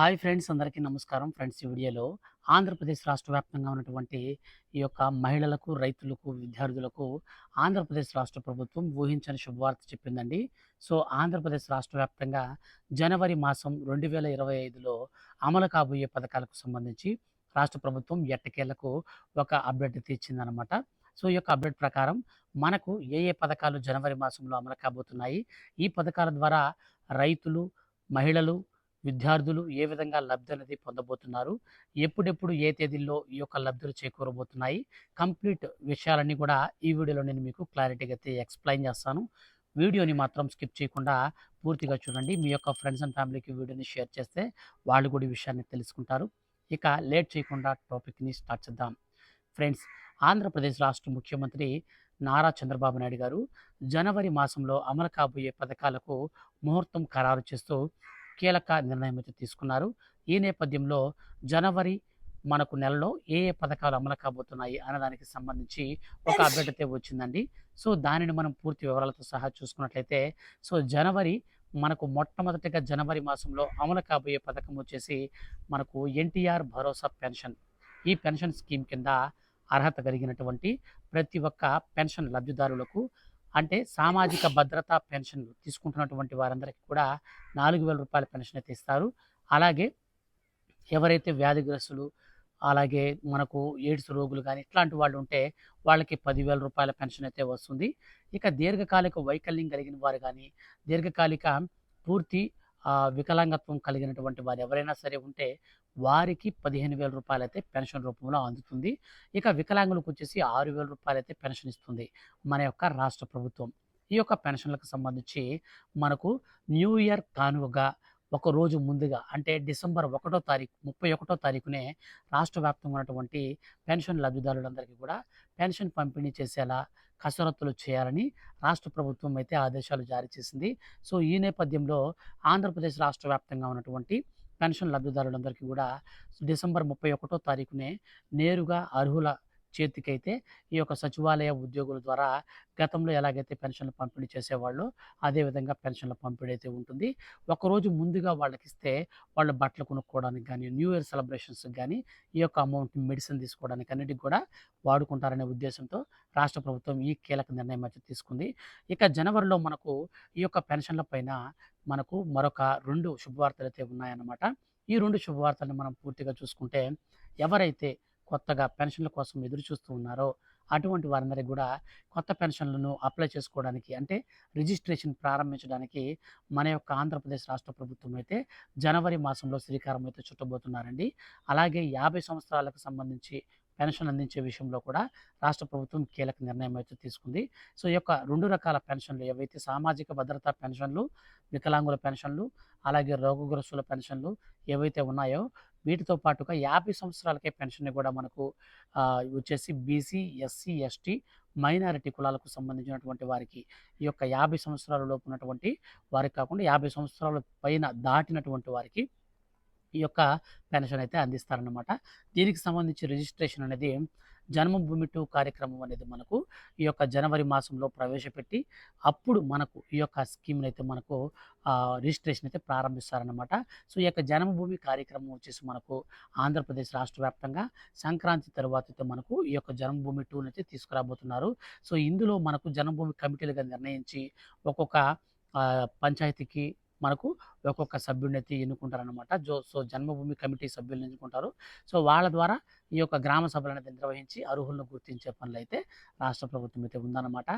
Hi friends అందరికీ నమస్కారం. Friends ఈ వీడియోలో ఆంధ్రప్రదేశ్ రాష్ట్ర వ్యాప్తంగా ఉన్నటువంటి ఈ యొక్క మహిళలకు రైతులకు విద్యార్థులకు ఆంధ్రప్రదేశ్ రాష్ట్ర ప్రభుత్వం ఊహించని శుభవార్త చెప్పిందండి. సో ఆంధ్రప్రదేశ్ రాష్ట్ర వ్యాప్తంగా జనవరి మాసం రెండు వేల ఇరవై ఐదులో అమలు కాబోయే పథకాలకు సంబంధించి రాష్ట్ర ప్రభుత్వం ఎట్టకేలకు ఒక అప్డేట్ తీర్చిందనమాట సో ఈ యొక్క అప్డేట్ ప్రకారం మనకు ఏ ఏ పథకాలు జనవరి మాసంలో అమలు కాబోతున్నాయి? ఈ పథకాల ద్వారా రైతులు మహిళలు విద్యార్థులు ఏ విధంగా లబ్ధి అనేది పొందబోతున్నారు? ఎప్పుడెప్పుడు ఏ తేదీల్లో ఈ యొక్క లబ్ధులు చేకూరబోతున్నాయి? కంప్లీట్ విషయాలన్నీ కూడా ఈ వీడియోలో నేను మీకు క్లారిటీగా అయితే ఎక్స్ప్లెయిన్ చేస్తాను. వీడియోని మాత్రం స్కిప్ చేయకుండా పూర్తిగా చూడండి. మీ యొక్క ఫ్రెండ్స్ అండ్ ఫ్యామిలీకి వీడియోని షేర్ చేస్తే వాళ్ళు కూడా ఈ విషయాన్ని తెలుసుకుంటారు. ఇక లేట్ చేయకుండా టాపిక్ని స్టార్ట్ చేద్దాం. ఫ్రెండ్స్ ఆంధ్రప్రదేశ్ రాష్ట్ర ముఖ్యమంత్రి నారా చంద్రబాబు నాయుడు గారు జనవరి మాసంలో అమలు కాబోయే పథకాలకు ముహూర్తం ఖరారు చేస్తూ కీలక నిర్ణయం అయితే తీసుకున్నారు. ఈ నేపథ్యంలో జనవరి మనకు నెలలో ఏ ఏ పథకాలు అమలు కాబోతున్నాయి అన్నదానికి సంబంధించి ఒక అప్డేట్ అయితే వచ్చిందండి. సో దానిని మనం పూర్తి వివరాలతో సహా చూసుకున్నట్లయితే సో జనవరి మనకు మొట్టమొదటిగా జనవరి మాసంలో అమలు కాబోయే పథకం వచ్చేసి మనకు ఎన్టీఆర్ భరోసా పెన్షన్. ఈ పెన్షన్ స్కీమ్ కింద అర్హత కలిగినటువంటి ప్రతి ఒక్క పెన్షన్ లబ్ధిదారులకు అంటే సామాజిక భద్రతా పెన్షన్ తీసుకుంటున్నటువంటి వారందరికీ కూడా నాలుగు వేల రూపాయల పెన్షన్ అయితే ఇస్తారు. అలాగే ఎవరైతే వ్యాధిగ్రస్తులు అలాగే మనకు ఎయిడ్స్ రోగులు కానీ ఇట్లాంటి వాళ్ళు ఉంటే వాళ్ళకి పదివేల రూపాయల పెన్షన్ అయితే వస్తుంది. ఇక దీర్ఘకాలిక వైకల్యం కలిగిన వారు కానీ దీర్ఘకాలిక పూర్తి వికలాంగత్వం కలిగినటువంటి వారు ఎవరైనా సరే ఉంటే వారికి పదిహేను వేల రూపాయలు అయితే పెన్షన్ రూపంలో అందుతుంది. ఇక వికలాంగులకు వచ్చేసి ఆరు వేల రూపాయలు అయితే పెన్షన్ ఇస్తుంది మన యొక్క రాష్ట్ర ప్రభుత్వం. ఈ యొక్క పెన్షన్లకు సంబంధించి మనకు న్యూ ఇయర్ కానుకగా ఒక రోజు ముందుగా అంటే డిసెంబర్ ఒకటో తారీఖు ముప్పై ఒకటో తారీఖునే రాష్ట్ర వ్యాప్తంగా ఉన్నటువంటి పెన్షన్ లబ్ధిదారులందరికీ కూడా పెన్షన్ పంపిణీ చేసేలా కసరత్తులు చేయాలని రాష్ట్ర ప్రభుత్వం అయితే ఆదేశాలు జారీ చేసింది. సో ఈ నేపథ్యంలో ఆంధ్రప్రదేశ్ రాష్ట్ర వ్యాప్తంగా ఉన్నటువంటి పెన్షన్ లబ్ధిదారులందరికీ కూడా డిసెంబర్ ముప్పై ఒకటో తారీఖునే నేరుగా అర్హుల చేతికైతే ఈ యొక్క సచివాలయ ఉద్యోగుల ద్వారా గతంలో ఎలాగైతే పెన్షన్లు పంపిణీ చేసేవాళ్ళు అదేవిధంగా పెన్షన్ల పంపిణీ అయితే ఉంటుంది ఒకరోజు ముందుగా వాళ్ళకి ఇస్తే వాళ్ళు బట్టలు కొనుక్కోవడానికి కానీ న్యూ ఇయర్ సెలబ్రేషన్స్కి కానీ ఈ యొక్క అమౌంట్ మెడిసిన్ తీసుకోవడానికి అన్నిటికి కూడా వాడుకుంటారనే ఉద్దేశంతో రాష్ట్ర ప్రభుత్వం ఈ కీలక నిర్ణయం అయితే తీసుకుంది. ఇక జనవరిలో మనకు ఈ యొక్క పెన్షన్ల పైన మనకు మరొక రెండు శుభవార్తలు అయితే ఉన్నాయన్నమాట. ఈ రెండు శుభవార్తలను మనం పూర్తిగా చూసుకుంటే ఎవరైతే కొత్తగా పెన్షన్ల కోసం ఎదురు చూస్తూ ఉన్నారో అటువంటి వారందరికీ కూడా కొత్త పెన్షన్లను అప్లై చేసుకోవడానికి అంటే రిజిస్ట్రేషన్ ప్రారంభించడానికి మన యొక్క ఆంధ్రప్రదేశ్ రాష్ట్ర ప్రభుత్వం అయితే జనవరి మాసంలో శ్రీకారం అయితే చుట్టబోతున్నారండి. అలాగే యాభై సంవత్సరాలకు సంబంధించి పెన్షన్ అందించే విషయంలో కూడా రాష్ట్ర ప్రభుత్వం కీలక నిర్ణయం అయితే తీసుకుంది. సో ఈ యొక్క రెండు రకాల పెన్షన్లు ఏవైతే సామాజిక భద్రతా పెన్షన్లు వికలాంగుల పెన్షన్లు అలాగే రోగగ్రస్తుల పెన్షన్లు ఏవైతే ఉన్నాయో వీటితో పాటుగా యాభై సంవత్సరాలకే పెన్షన్ కూడా మనకు వచ్చేసి బీసీ ఎస్సీ ఎస్టీ మైనారిటీ కులాలకు సంబంధించినటువంటి వారికి ఈ యొక్క యాభై సంవత్సరాల లోపు ఉన్నటువంటి వారికి కాకుండా యాభై సంవత్సరాల పైన దాటినటువంటి వారికి ఈ యొక్క పెన్షన్ అయితే అందిస్తారన్నమాట. దీనికి సంబంధించి రిజిస్ట్రేషన్ అనేది జన్మభూమి టూ కార్యక్రమం అనేది మనకు ఈ యొక్క జనవరి మాసంలో ప్రవేశపెట్టి అప్పుడు మనకు ఈ యొక్క స్కీమ్ని అయితే మనకు రిజిస్ట్రేషన్ అయితే ప్రారంభిస్తారనమాట సో ఈ యొక్క జన్మభూమి కార్యక్రమం వచ్చేసి మనకు ఆంధ్రప్రదేశ్ రాష్ట్ర వ్యాప్తంగా సంక్రాంతి తర్వాత అయితే మనకు ఈ యొక్క జన్మభూమి టూని అయితే తీసుకురాబోతున్నారు. సో ఇందులో మనకు జన్మభూమి కమిటీలుగా నిర్ణయించి ఒక్కొక్క పంచాయతీకి మనకు ఒక్కొక్క సభ్యుడిని అయితే ఎన్నుకుంటారనమాట జో సో జన్మభూమి కమిటీ సభ్యులను ఎన్నుకుంటారు. సో వాళ్ళ ద్వారా ఈ యొక్క గ్రామ సభలు అనేది నిర్వహించి అర్హులను గుర్తించే పనులు అయితే రాష్ట్ర ప్రభుత్వం అయితే ఉందన్నమాట.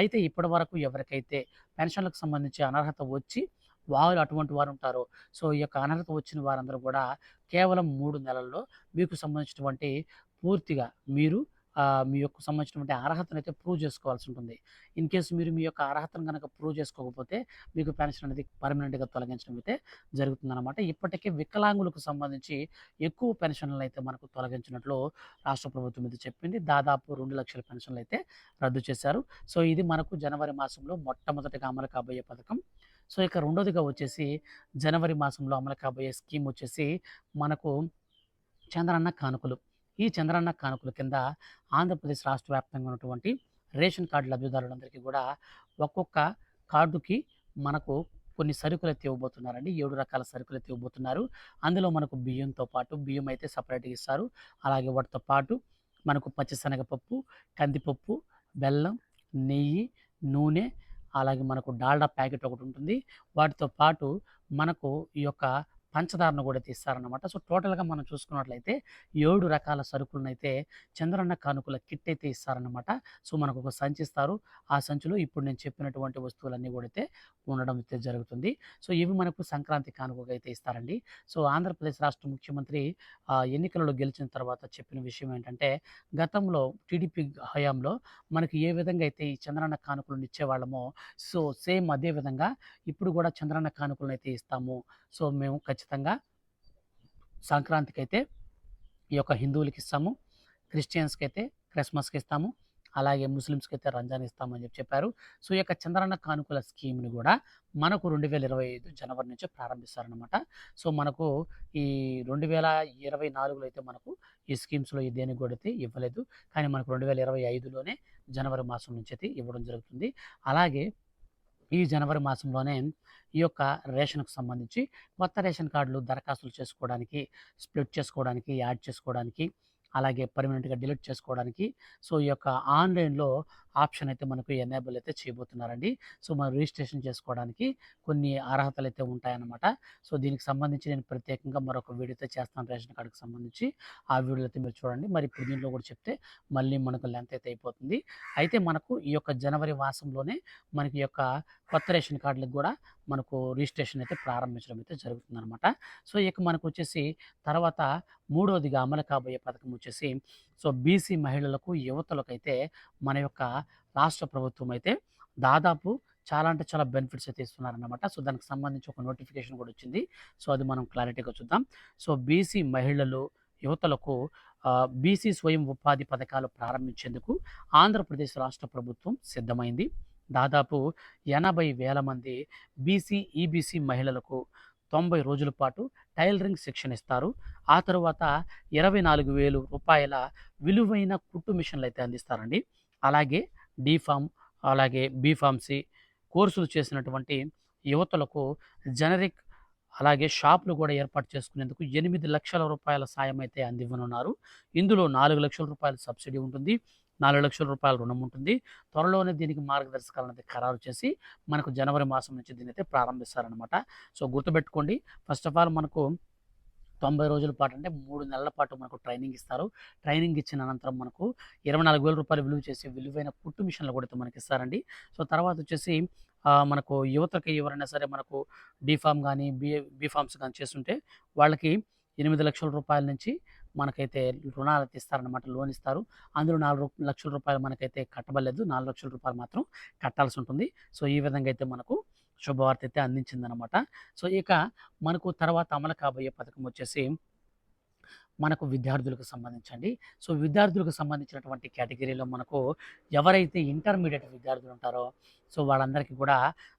అయితే ఇప్పటి వరకు ఎవరికైతే పెన్షన్లకు సంబంధించి అనర్హత వచ్చి వారు అటువంటి వారు ఉంటారు సో ఈ యొక్క అనర్హత వచ్చిన వారందరూ కూడా కేవలం మూడు నెలల్లో మీకు సంబంధించినటువంటి పూర్తిగా మీరు మీ యొక్క సంబంధించినటువంటి అర్హతను అయితే ప్రూవ్ చేసుకోవాల్సి ఉంటుంది ఇన్ కేసు మీరు మీ యొక్క అర్హతను కనుక ప్రూవ్ చేసుకోకపోతే మీకు పెన్షన్ అనేది పర్మనెంట్గా తొలగించడం అయితే జరుగుతుందన్నమాట. ఇప్పటికే వికలాంగులకు సంబంధించి ఎక్కువ పెన్షన్లు అయితే మనకు తొలగించినట్లు రాష్ట్ర ప్రభుత్వం ఇది చెప్పింది. దాదాపు రెండు లక్షల పెన్షన్లు అయితే రద్దు చేశారు. సో ఇది మనకు జనవరి మాసంలో మొట్టమొదటిగా అమలు కాబోయే పథకం. సో ఇక రెండోదిగా వచ్చేసి జనవరి మాసంలో అమలు కాబోయే స్కీమ్ వచ్చేసి మనకు చంద్రన్న కానుకలు. ఈ చంద్రన్న కానుకల కింద ఆంధ్రప్రదేశ్ రాష్ట్ర వ్యాప్తంగా ఉన్నటువంటి రేషన్ కార్డు లబ్ధిదారులందరికీ కూడా ఒక్కొక్క కార్డుకి మనకు కొన్ని సరుకులైతే ఇవ్వబోతున్నారండి. ఏడు రకాల సరుకులైతే ఇవ్వబోతున్నారు. అందులో మనకు బియ్యంతో పాటు బియ్యం అయితే సపరేట్గా ఇస్తారు. అలాగే వాటితో పాటు మనకు పచ్చిశనగపప్పు, కందిపప్పు, బెల్లం, నెయ్యి, నూనె అలాగే మనకు డాల్డా ప్యాకెట్ ఒకటి ఉంటుంది వాటితో పాటు మనకు ఈ యొక్క పంచదారను కూడా అయితే సో, టోటల్‌గా మనం చూసుకున్నట్లయితే ఏడు రకాల సరుకులనైతే చంద్రన్న కానుకల కిట్ అయితే ఇస్తారనమాట. సో, మనకొక సంచి ఇస్తారు. ఆ సంచిలో ఇప్పుడు నేను చెప్పినటువంటి వస్తువులన్నీ కూడా అయితే ఉండడం అయితే జరుగుతుంది. సో, ఇవి మనకు సంక్రాంతి కానుకగా అయితే ఇస్తారండి. సో, ఆంధ్రప్రదేశ్ రాష్ట్ర ముఖ్యమంత్రి ఎన్నికలలో గెలిచిన తర్వాత చెప్పిన విషయం ఏంటంటే, గతంలో టీడీపీ హయాంలో మనకి ఏ విధంగా అయితే ఈ చంద్రన్న కానుకలను ఇచ్చేవాళ్ళమో, సో, సేమ్ అదే విధంగా ఇప్పుడు కూడా చంద్రన్న అయితే ఇస్తాము. సో, మేము ఖచ్చితంగా ఖచ్చితంగా సంక్రాంతికైతే ఈ యొక్క హిందువులకి ఇస్తాము క్రిస్టియన్స్కి అయితే క్రిస్మస్కి ఇస్తాము అలాగే ముస్లిమ్స్కి అయితే రంజాన్ ఇస్తామని చెప్పి చెప్పారు. సో, ఈ యొక్క చంద్రన్న కానుకల స్కీమ్‌ని కూడా మనకు 2025 జనవరి నుంచి ప్రారంభిస్తారనమాట. సో, మనకు ఈ 2024లో అయితే మనకు ఈ స్కీమ్స్‌లో దేనికి కూడా అయితే ఇవ్వలేదు. కానీ మనకు 2025లోనే జనవరి మాసం నుంచి అయితే ఇవ్వడం జరుగుతుంది. అలాగే ఈ జనవరి మాసంలోనే ఈ యొక్క రేషన్‌కు సంబంధించి కొత్త రేషన్ కార్డులు దరఖాస్తులు చేసుకోవడానికి, స్ప్లిట్ చేసుకోవడానికి, యాడ్ చేసుకోవడానికి, అలాగే పర్మనెంట్‌గా డిలీట్ చేసుకోవడానికి సో, ఈ యొక్క ఆన్‌లైన్‌లో ఆప్షన్ అయితే మనకు ఎనేబుల్ అయితే చేయబోతున్నారండి. సో, మనం రిజిస్ట్రేషన్ చేసుకోవడానికి కొన్ని అర్హతలు అయితే ఉంటాయన్నమాట. సో, దీనికి సంబంధించి నేను ప్రత్యేకంగా మరొక వీడియో అయితే చేస్తాను రేషన్ కార్డుకి సంబంధించి. ఆ వీడియోలో అయితే మీరు చూడండి. మరి ఇప్పుడు దీంట్లో కూడా చెప్తే మళ్ళీ మనకు లెంత్ అయితే అయిపోతుంది. అయితే మనకు ఈ యొక్క జనవరి మాసంలోనే మనకి యొక్క కొత్త రేషన్ కార్డులకు కూడా మనకు రిజిస్ట్రేషన్ అయితే ప్రారంభించడం అయితే జరుగుతుందనమాట. సో, ఇక మనకొచ్చేసి తర్వాత మూడవదిగా అమలు కాబోయే పథకం వచ్చేసి సో, బీసీ మహిళలకు, యువతులకైతే మన యొక్క రాష్ట్ర ప్రభుత్వం అయితే దాదాపు చాలా అంటే చాలా బెనిఫిట్స్ అయితే ఇస్తున్నారనమాట. సో, దానికి సంబంధించి ఒక నోటిఫికేషన్ కూడా వచ్చింది. సో, అది మనం క్లారిటీగా చూద్దాం. సో, బీసీ మహిళలు, యువతలకు బీసీ స్వయం ఉపాధి పథకాలు ప్రారంభించేందుకు ఆంధ్రప్రదేశ్ రాష్ట్ర ప్రభుత్వం సిద్ధమైంది. దాదాపు ఎనభై వేల మంది బీసీ, ఈబీసీ మహిళలకు 90 రోజుల పాటు టైలరింగ్ శిక్షణ ఇస్తారు. ఆ తరువాత రూ. 24,000 విలువైన కుట్టు మిషన్లు అయితే అందిస్తారండి. అలాగే డీఫార్మ్, అలాగే బీఫార్మసీ కోర్సులు చేసినటువంటి యువతులకు జనరిక్ అలాగే షాపులు కూడా ఏర్పాటు చేసుకునేందుకు ఎనిమిది లక్షల రూపాయల సాయం అయితే అందివ్వనున్నారు. ఇందులో నాలుగు లక్షల రూపాయల సబ్సిడీ ఉంటుంది. నాలుగు లక్షల రూపాయల రుణం ఉంటుంది. త్వరలోనే దీనికి మార్గదర్శకాలనైతే ఖరారు చేసి మనకు జనవరి మాసం నుంచి దీన్నైతే ప్రారంభిస్తారనమాట. సో, గుర్తుపెట్టుకోండి ఫస్ట్ ఆఫ్ ఆల్ మనకు 90 రోజుల పాటు అంటే మూడు నెలల పాటు మనకు ట్రైనింగ్ ఇస్తారు. ట్రైనింగ్ ఇచ్చిన అనంతరం మనకు ఇరవై నాలుగు వేల రూపాయలు విలువ చేసే విలువైన కుట్టు మిషన్‌లు కూడా అయితే మనకిస్తారండి. సో, తర్వాత వచ్చేసి మనకు యువతకి ఎవరైనా సరే మనకు డిఫామ్ కానీ బీ బీఫామ్స్ కానీ చేస్తుంటే వాళ్ళకి ఎనిమిది లక్షల రూపాయల నుంచి మనకైతే రుణాలు ఇస్తారనమాట. లోన్ ఇస్తారు. అందులో నాలుగు లక్షల రూపాయలు మనకైతే కట్టబడలేదు. రూ. 4,00,000 మాత్రం కట్టాల్సి ఉంటుంది. సో, ఈ విధంగా అయితే మనకు శుభవార్త అయితే అందించిందనమాట. సో, ఇక మనకు తర్వాత అమలు కాబోయే పథకం వచ్చేసి మనకు విద్యార్థులకు సంబంధించండి. సో, విద్యార్థులకు సంబంధించినటువంటి కేటగిరీలో మనకు ఎవరైతే ఇంటర్మీడియట్ విద్యార్థులు ఉంటారో సో, వాళ్ళందరికీ కూడా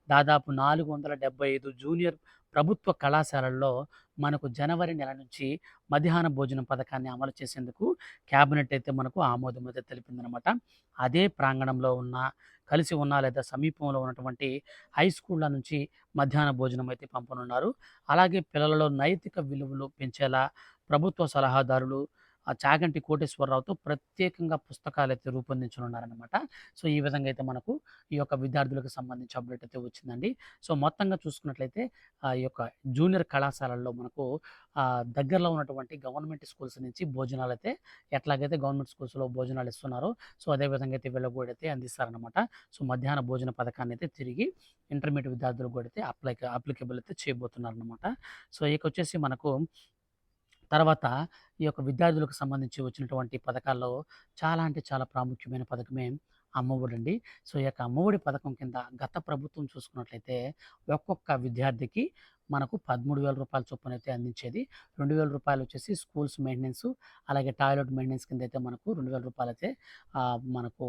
దాదాపు 475 జూనియర్ ప్రభుత్వ కళాశాలల్లో మనకు జనవరి నెల నుంచి మధ్యాహ్న భోజనం పథకాన్ని అమలు చేసేందుకు క్యాబినెట్ అయితే మనకు ఆమోదం అయితే తెలిపిందనమాట. అదే ప్రాంగణంలో ఉన్న, కలిసి ఉన్న లేదా సమీపంలో ఉన్నటువంటి హై స్కూళ్ళ నుంచి మధ్యాహ్న భోజనం అయితే పంపనున్నారు. అలాగే పిల్లలలో నైతిక విలువలు పెంచేలా ప్రభుత్వ సలహాదారులు ఆ చాగంటి కోటేశ్వరరావుతో ప్రత్యేకంగా పుస్తకాలు అయితే రూపొందించనున్నారనమాట. సో, ఈ విధంగా అయితే మనకు ఈ యొక్క విద్యార్థులకు సంబంధించి అప్డేట్ అయితే వచ్చిందండి. సో, మొత్తంగా చూసుకున్నట్లయితే ఆ ఈ యొక్క జూనియర్ కళాశాలల్లో మనకు దగ్గరలో ఉన్నటువంటి గవర్నమెంట్ స్కూల్స్ నుంచి భోజనాలు అయితే ఎట్లాగైతే గవర్నమెంట్ స్కూల్స్‌లో భోజనాలు ఇస్తున్నారో సో, అదే విధంగా అయితే వీళ్ళకు కూడా అయితే అందిస్తారనమాట. సో, మధ్యాహ్న భోజన పథకాన్ని అయితే తిరిగి ఇంటర్మీడియట్ విద్యార్థులకు కూడా అయితే అప్లై అప్లికేబుల్ అయితే చేయబోతున్నారనమాట. సో, ఇక వచ్చేసి మనకు తర్వాత ఈ యొక్క విద్యార్థులకు సంబంధించి వచ్చినటువంటి పథకాల్లో చాలా అంటే చాలా ప్రాముఖ్యమైన పథకమే అమ్మఒడండి. సో, ఈ యొక్క అమ్మఒడి పథకం కింద గత ప్రభుత్వం చూసుకున్నట్లయితే ఒక్కొక్క విద్యార్థికి మనకు పదమూడు వేల రూపాయల చొప్పున అయితే అందించేది. రెండు వేల రూపాయలు వచ్చేసి స్కూల్స్ మెయింటెనెన్స్ అలాగే టాయిలెట్ మెయింటెనెన్స్ కింద అయితే మనకు రెండు వేల రూపాయలు అయితే మనకు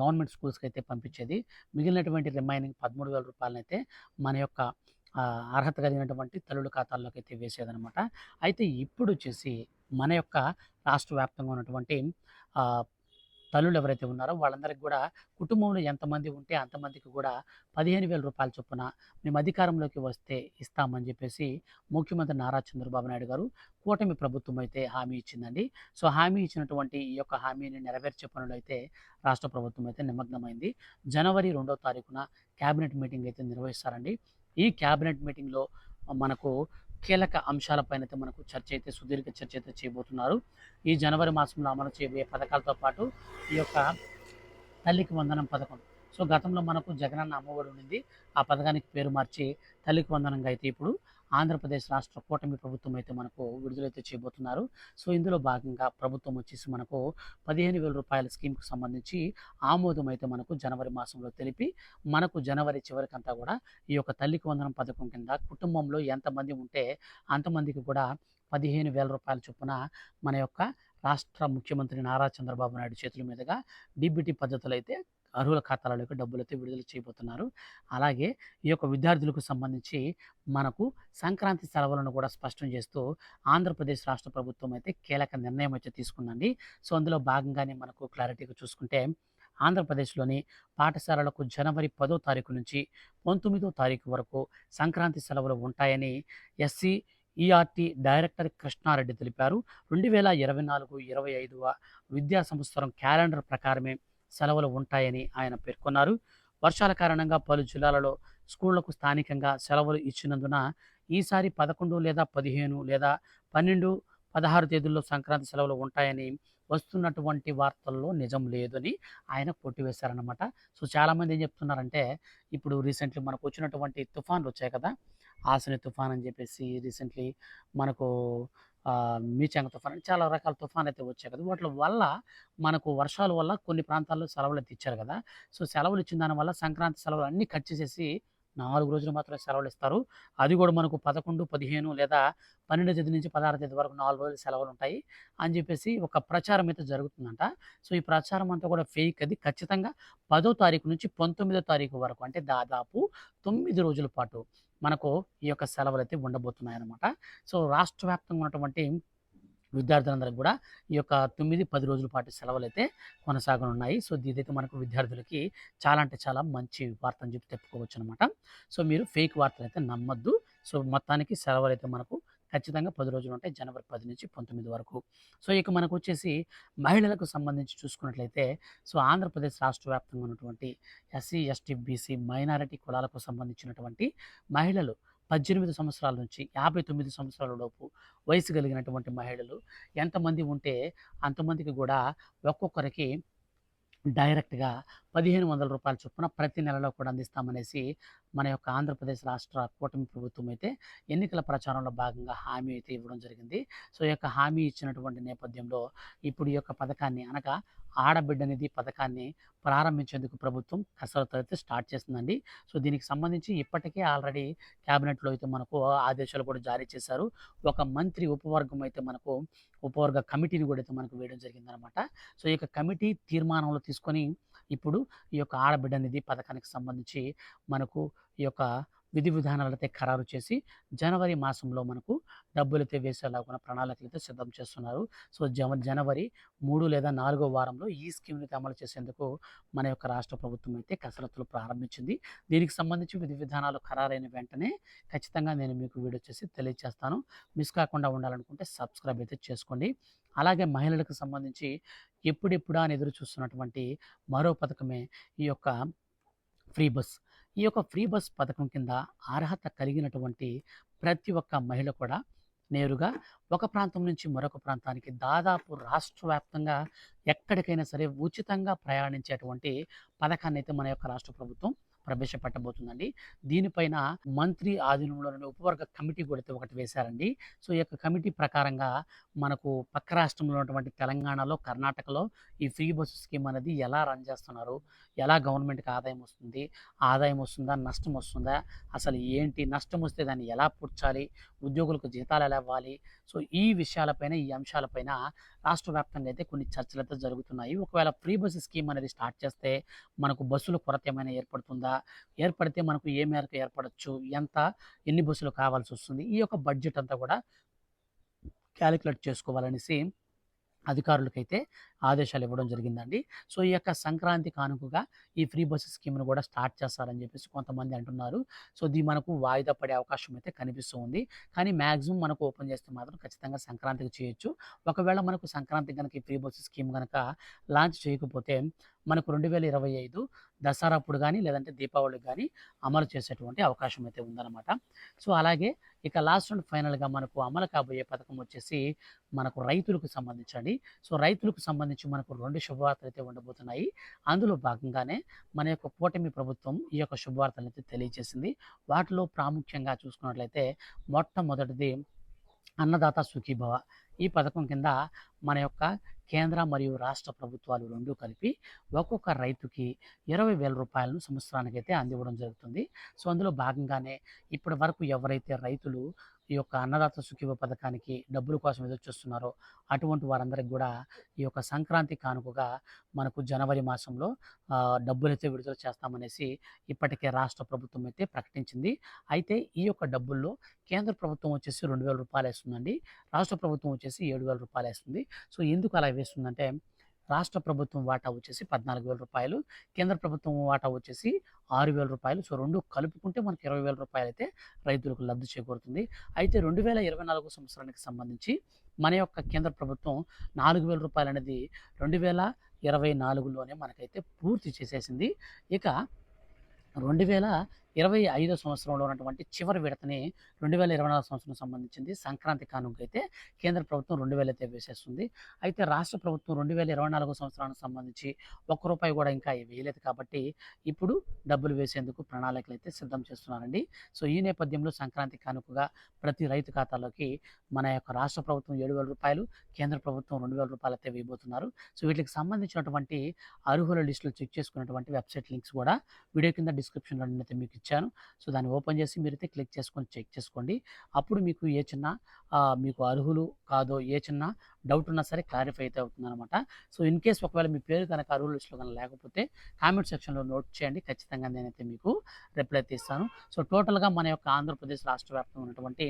గవర్నమెంట్ స్కూల్స్‌కి అయితే పంపించేది. మిగిలినటువంటి రిమైనింగ్ పదమూడు వేల రూపాయలనైతే మన యొక్క అర్హత కలిగినటువంటి తల్లుల ఖాతాల్లోకి అయితే వేసేదనమాట. అయితే ఇప్పుడు వచ్చేసి మన యొక్క రాష్ట్ర వ్యాప్తంగా ఉన్నటువంటి తల్లులు ఎవరైతే ఉన్నారో వాళ్ళందరికీ కూడా కుటుంబంలో ఎంతమంది ఉంటే అంతమందికి కూడా పదిహేను వేల రూపాయల చొప్పున మేము అధికారంలోకి వస్తే ఇస్తామని చెప్పేసి ముఖ్యమంత్రి నారా చంద్రబాబు నాయుడు గారు కూటమి ప్రభుత్వం అయితే హామీ ఇచ్చిందండి. సో హామీ ఇచ్చినటువంటి ఈ యొక్క హామీని నెరవేర్చే పనులు అయితే రాష్ట్ర ప్రభుత్వం అయితే నిమగ్నమైంది. జనవరి రెండో తారీఖున క్యాబినెట్ మీటింగ్ అయితే నిర్వహిస్తారండి. ఈ క్యాబినెట్ మీటింగ్లో మనకు కీలక అంశాలపైన అయితే మనకు చర్చ అయితే సుదీర్ఘ చర్చ అయితే చేయబోతున్నారు. ఈ జనవరి మాసంలో అమలు చేయబోయే పథకాలతో పాటు ఈ యొక్క తల్లికి వందనం పథకం. సో గతంలో మనకు జగనన్న అమ్మఒడి ఉండింది. ఆ పథకానికి పేరు మార్చి తల్లికి వందనంగా అయితే ఇప్పుడు ఆంధ్రప్రదేశ్ రాష్ట్ర కూటమి ప్రభుత్వం అయితే మనకు విడుదలైతే చేయబోతున్నారు. సో ఇందులో భాగంగా ప్రభుత్వం వచ్చేసి మనకు పదిహేను వేల రూపాయల స్కీమ్కి సంబంధించి ఆమోదం అయితే మనకు జనవరి మాసంలో తెలిపి మనకు జనవరి చివరికంతా కూడా ఈ యొక్క తల్లికి వందనం పథకం కింద కుటుంబంలో ఎంతమంది ఉంటే అంతమందికి కూడా పదిహేను వేల రూపాయల చొప్పున మన యొక్క రాష్ట్ర ముఖ్యమంత్రి నారా చంద్రబాబు నాయుడు చేతుల మీదుగా డిబిటీ పద్ధతులు అయితే అర్హుల ఖాతాలలోకి డబ్బులతో విడుదల చేయబోతున్నారు. అలాగే ఈ యొక్క విద్యార్థులకు సంబంధించి మనకు సంక్రాంతి సెలవులను కూడా స్పష్టం చేస్తూ ఆంధ్రప్రదేశ్ రాష్ట్ర ప్రభుత్వం అయితే కీలక నిర్ణయం అయితే తీసుకుందండి. సో అందులో భాగంగానే మనకు క్లారిటీగా చూసుకుంటే ఆంధ్రప్రదేశ్లోని పాఠశాలలకు జనవరి పదో తారీఖు నుంచి పంతొమ్మిదో తారీఖు వరకు సంక్రాంతి సెలవులు ఉంటాయని ఎస్సీ ఈఆర్టీ డైరెక్టర్ కృష్ణారెడ్డి తెలిపారు. రెండు వేల ఇరవై నాలుగు ఇరవై ఐదవ విద్యా సంవత్సరం క్యాలెండర్ ప్రకారమే సెలవులు ఉంటాయని ఆయన పేర్కొన్నారు. వర్షాల కారణంగా పలు జిల్లాలలో స్కూళ్ళకు స్థానికంగా సెలవులు ఇచ్చినందున ఈసారి పదకొండు లేదా పదిహేను లేదా పన్నెండు పదహారు తేదీల్లో సంక్రాంతి సెలవులు ఉంటాయని వస్తున్నటువంటి వార్తల్లో నిజం లేదని ఆయన కొట్టివేశారనమాట సో చాలామంది ఏం చెప్తున్నారంటే ఇప్పుడు రీసెంట్లీ మనకు వచ్చినటువంటి తుఫాన్లు వచ్చాయి కదా ఆసని తుఫాన్ అని చెప్పేసి రీసెంట్లీ మనకు మీచంగ తుఫాన్ చాలా రకాల తుఫాన్ అయితే వచ్చాయి కదా! వాటి వల్ల మనకు వర్షాల వల్ల కొన్ని ప్రాంతాల్లో సెలవులు అయితే ఇచ్చారు కదా! సో సెలవులు ఇచ్చిన దానివల్ల సంక్రాంతి సెలవులు అన్నీ కట్ చేసేసి నాలుగు రోజులు మాత్రమే సెలవులు ఇస్తారు. అది కూడా మనకు పదకొండు పదిహేను లేదా పన్నెండు తేదీ నుంచి పదహారు తేదీ వరకు నాలుగు రోజులు సెలవులు ఉంటాయి అని చెప్పేసి ఒక ప్రచారం అయితే జరుగుతుందంట. సో ఈ ప్రచారం అంతా కూడా ఫేక్ అది. ఖచ్చితంగా పదో తారీఖు నుంచి పంతొమ్మిదో తారీఖు వరకు అంటే దాదాపు తొమ్మిది రోజుల పాటు మనకు ఈ యొక్క సెలవులు అయితే ఉండబోతున్నాయి అనమాట సో రాష్ట్ర వ్యాప్తంగా ఉన్నటువంటి విద్యార్థులందరికీ కూడా ఈ యొక్క తొమ్మిది పది రోజుల పాటు సెలవులు అయితే కొనసాగనున్నాయి. సో ఇదైతే మనకు విద్యార్థులకి చాలా అంటే చాలా మంచి వార్త అని చెప్పి చెప్పుకోవచ్చు అనమాట సో మీరు ఫేక్ వార్తలు అయితే నమ్మద్దు. సో మొత్తానికి సెలవులు అయితే మనకు ఖచ్చితంగా పది రోజులు ఉంటాయి జనవరి పది నుంచి పంతొమ్మిది వరకు. సో ఇక మనకు వచ్చేసి మహిళలకు సంబంధించి చూసుకున్నట్లయితే సో ఆంధ్రప్రదేశ్ రాష్ట్ర వ్యాప్తంగా ఉన్నటువంటి ఎస్సీ ఎస్టీ బీసీ మైనారిటీ కులాలకు సంబంధించినటువంటి మహిళలు పద్దెనిమిది సంవత్సరాల నుంచి యాభై తొమ్మిది సంవత్సరాల లోపు వయసు కలిగినటువంటి మహిళలు ఎంతమంది ఉంటే అంతమందికి కూడా ఒక్కొక్కరికి డైరెక్ట్గా పదిహేను వందల రూపాయల చొప్పున ప్రతి నెలలో కూడా అందిస్తామనేసి మన యొక్క ఆంధ్రప్రదేశ్ రాష్ట్ర కూటమి ప్రభుత్వం అయితే ఎన్నికల ప్రచారంలో భాగంగా హామీ అయితే ఇవ్వడం జరిగింది. సో ఈ యొక్క హామీ ఇచ్చినటువంటి నేపథ్యంలో ఇప్పుడు ఈ యొక్క పథకాన్ని అనగా ఆడబిడ్డ నిధి పథకాన్ని ప్రారంభించేందుకు ప్రభుత్వం కసరత్తు అయితే స్టార్ట్ చేస్తుందండి సో దీనికి సంబంధించి ఇప్పటికే ఆల్రెడీ క్యాబినెట్లో అయితే మనకు ఆదేశాలు కూడా జారీ చేశారు. ఒక మంత్రి ఉపవర్గం అయితే మనకు ఉపవర్గ కమిటీని కూడా అయితే మనకు వేయడం జరిగిందనమాట. సో ఈ యొక్క కమిటీ తీర్మానంలో తీసుకొని ఇప్పుడు ఈ యొక్క ఆడబిడ్డ నిధి పథకానికి సంబంధించి మనకు ఈ యొక్క విధి విధానాలతో ఖరారు చేసి జనవరి మాసంలో మనకు డబ్బులైతే వేసేలాగా ప్రణాళికలు అయితే సిద్ధం చేస్తున్నారు. సో జ జనవరి మూడు లేదా నాలుగో వారంలో ఈ స్కీమ్ని అమలు చేసేందుకు మన యొక్క రాష్ట్ర ప్రభుత్వం అయితే కసరత్తులు ప్రారంభించింది. దీనికి సంబంధించి విధి విధానాలు ఖరారైన వెంటనే ఖచ్చితంగా నేను మీకు వీడియో చేసి తెలియజేస్తాను మిస్ కాకుండా ఉండాలనుకుంటే సబ్స్క్రైబ్ అయితే చేసుకోండి. అలాగే మహిళలకు సంబంధించి ఎప్పుడెప్పుడా అని ఎదురు చూస్తున్నటువంటి మరో పథకమే ఈ యొక్క ఫ్రీ బస్. ఈ యొక్క ఫ్రీ బస్ పథకం కింద అర్హత కలిగినటువంటి ప్రతి ఒక్క మహిళ కూడా నేరుగా ఒక ప్రాంతం నుంచి మరొక ప్రాంతానికి దాదాపు రాష్ట్ర వ్యాప్తంగా ఎక్కడికైనా సరే ఉచితంగా ప్రయాణించేటువంటి పథకాన్ని అయితే మన యొక్క రాష్ట్ర ప్రభుత్వం ప్రవేశపెట్టబోతుందండి. దీనిపైన మంత్రి ఆధీనంలోని ఉపవర్గ కమిటీ కూడా ఒకటి వేశారండి. సో ఈ యొక్క కమిటీ ప్రకారంగా మనకు పక్క రాష్ట్రంలో ఉన్నటువంటి తెలంగాణలో కర్ణాటకలో ఈ ఫ్రీ బస్సు స్కీమ్ అనేది ఎలా రన్ చేస్తున్నారు? ఎలా గవర్నమెంట్కి ఆదాయం వస్తుంది? ఆదాయం వస్తుందా? నష్టం వస్తుందా? అసలు ఏంటి? నష్టం వస్తే దాన్ని ఎలా పుడ్చాలి? ఉద్యోగులకు జీతాలు ఎలా ఇవ్వాలి? సో ఈ విషయాలపైన ఈ అంశాలపైన రాష్ట్ర వ్యాప్తంగా అయితే కొన్ని చర్చలు అయితే జరుగుతున్నాయి. ఒకవేళ ఫ్రీ బస్సు స్కీమ్ అనేది స్టార్ట్ చేస్తే మనకు బస్సుల కొరత ఏమైనా ఏర్పడుతుందా? ఏర్పడితే మనకు ఏ మేరకు ఏర్పడచ్చు ఎంత ఎన్ని బస్సులు కావాల్సి వస్తుంది ఈ యొక్క బడ్జెట్ అంతా కూడా క్యాలిక్యులేట్ చేసుకోవాలనేసి అధికారులకైతే ఆదేశాలు ఇవ్వడం జరిగిందండి. సో, ఈ యొక్క సంక్రాంతి కానుకగా ఈ ఫ్రీ బస్సు స్కీమ్‌ను కూడా స్టార్ట్ చేస్తారని చెప్పేసి కొంతమంది అంటున్నారు. సో, ఇది మనకు వాయిదా పడే అవకాశం అయితే కనిపిస్తూ ఉంది. కానీ మ్యాక్సిమం మనకు ఓపెన్ చేస్తే మాత్రం ఖచ్చితంగా సంక్రాంతికి చేయొచ్చు. ఒకవేళ మనకు సంక్రాంతి కనుక ఈ ఫ్రీ బస్సు స్కీమ్ కనుక లాంచ్ చేయకపోతే మనకు 2025 దసరా అప్పుడు కానీ లేదంటే దీపావళికి కానీ అమలు చేసేటువంటి అవకాశం అయితే ఉందన్నమాట. సో, అలాగే ఇక లాస్ట్ అండ్ ఫైనల్‌గా మనకు అమలు కాబోయే పథకం వచ్చేసి మనకు రైతులకు సంబంధించండి. సో, రైతులకు సంబంధించి మనకు 2 శుభవార్తలైతే ఉండబోతున్నాయి. అందులో భాగంగానే మన యొక్క కూటమి ప్రభుత్వం ఈ యొక్క శుభవార్తలనైతే తెలియజేసింది. వాటిలో ప్రాముఖ్యంగా చూసుకున్నట్లయితే మొట్టమొదటిది అన్నదాత సుఖీభవ. ఈ పథకం కింద మన యొక్క కేంద్ర మరియు రాష్ట్ర ప్రభుత్వాలు రెండు కలిపి ఒక్కొక్క రైతుకి ఇరవై వేల రూపాయలను సంవత్సరానికైతే అందివ్వడం జరుగుతుంది. సో, అందులో భాగంగానే ఇప్పటి వరకు ఎవరైతే రైతులు ఈ యొక్క అన్నదాత సుఖీభవ పథకానికి డబ్బుల కోసం ఎదురు చూస్తున్నారో. అటువంటి వారందరికి కూడా ఈ యొక్క సంక్రాంతి కానుకగా మనకు జనవరి మాసంలో డబ్బులైతే విడుదల చేస్తామనేసి ఇప్పటికే రాష్ట్ర ప్రభుత్వం అయితే ప్రకటించింది. అయితే ఈ యొక్క డబ్బుల్లో కేంద్ర ప్రభుత్వం వచ్చేసి రెండు వేల రూపాయలు వేస్తుందండి. రాష్ట్ర ప్రభుత్వం వచ్చేసి ఏడు వేల రూపాయలు వేస్తుంది. సో, ఎందుకు అలా వేస్తుందంటే రాష్ట్ర ప్రభుత్వం వాటా వచ్చేసి పద్నాలుగు వేల రూపాయలు కేంద్ర ప్రభుత్వం వాటా వచ్చేసి ఆరు వేల రూపాయలు సో, రెండు కలుపుకుంటే మనకు రూ. 20,000 అయితే రైతులకు లబ్ధి చేకూరుతుంది. అయితే 2024 సంవత్సరానికి సంబంధించి మన యొక్క కేంద్ర ప్రభుత్వం నాలుగు వేల రూపాయలు అనేది 2024లోనే మనకైతే పూర్తి చేసేసింది. ఇక రెండు వేల ఇరవై ఐదో సంవత్సరంలో ఉన్నటువంటి చివరి విడతని 2024 సంవత్సరం సంబంధించింది సంక్రాంతి కానుకైతే కేంద్ర ప్రభుత్వం 2,000 అయితే వేసేస్తుంది. అయితే రాష్ట్ర ప్రభుత్వం 2024 సంవత్సరానికి సంబంధించి ఒక్క రూపాయి కూడా ఇంకా వేయలేదు కాబట్టి ఇప్పుడు డబ్బులు వేసేందుకు ప్రణాళికలు అయితే సిద్ధం చేస్తున్నారండి. సో, ఈ నేపథ్యంలో సంక్రాంతి కానుకగా ప్రతి రైతు ఖాతాలోకి మన యొక్క రాష్ట్ర ప్రభుత్వం ఏడు వేల రూపాయలు కేంద్ర ప్రభుత్వం రెండు వేల రూపాయలు అయితే వేయబోతున్నారు. సో, వీటికి సంబంధించినటువంటి అర్హుల లిస్టులు చెక్ చేసుకున్నటువంటి వెబ్‌సైట్ లింక్స్ కూడా వీడియో కింద డిస్క్రిప్షన్‌లో అయితే మీకు ఇచ్చాను. సో, దాన్ని ఓపెన్ చేసి మీరైతే క్లిక్ చేసుకొని చెక్ చేసుకోండి. అప్పుడు మీకు ఏ చిన్న మీకు అర్హులు కాదో ఏ చిన్న డౌట్ ఉన్నా సరే క్లారిఫై అయితే అవుతుందన్నమాట సో, ఇన్ కేస్ ఒకవేళ మీ పేరు గనక అర్హుల లిస్టులో కనుక లేకపోతే కామెంట్ సెక్షన్‌లో నోట్ చేయండి. ఖచ్చితంగా నేనైతే మీకు రిప్లై అయితే ఇస్తాను. సో, టోటల్‌గా మన యొక్క ఆంధ్రప్రదేశ్ రాష్ట్ర వ్యాప్తంగా ఉన్నటువంటి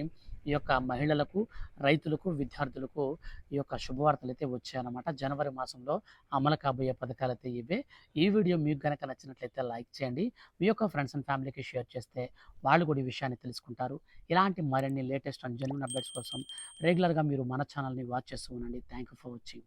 ఈ యొక్క మహిళలకు, రైతులకు, విద్యార్థులకు ఈ యొక్క శుభవార్తలైతే వచ్చాయన్నమాట. జనవరి మాసంలో అమలు కాబోయే పథకాలు అయితే ఇవే. ఈ వీడియో మీకు గనక నచ్చినట్లయితే లైక్ చేయండి. మీ యొక్క ఫ్రెండ్స్ అండ్ ఫ్యామిలీకి షేర్ చేస్తే వాళ్ళు కూడా ఈ విషయాన్ని తెలుసుకుంటారు. ఇలాంటి మరిన్ని లేటెస్ట్ అండ్ జెన్యున్ అప్డేట్స్ కోసం రెగ్యులర్‌గా మీరు మన ఛానల్ని వాచ్ చేస్తూ ఉండండి. Thank you for watching.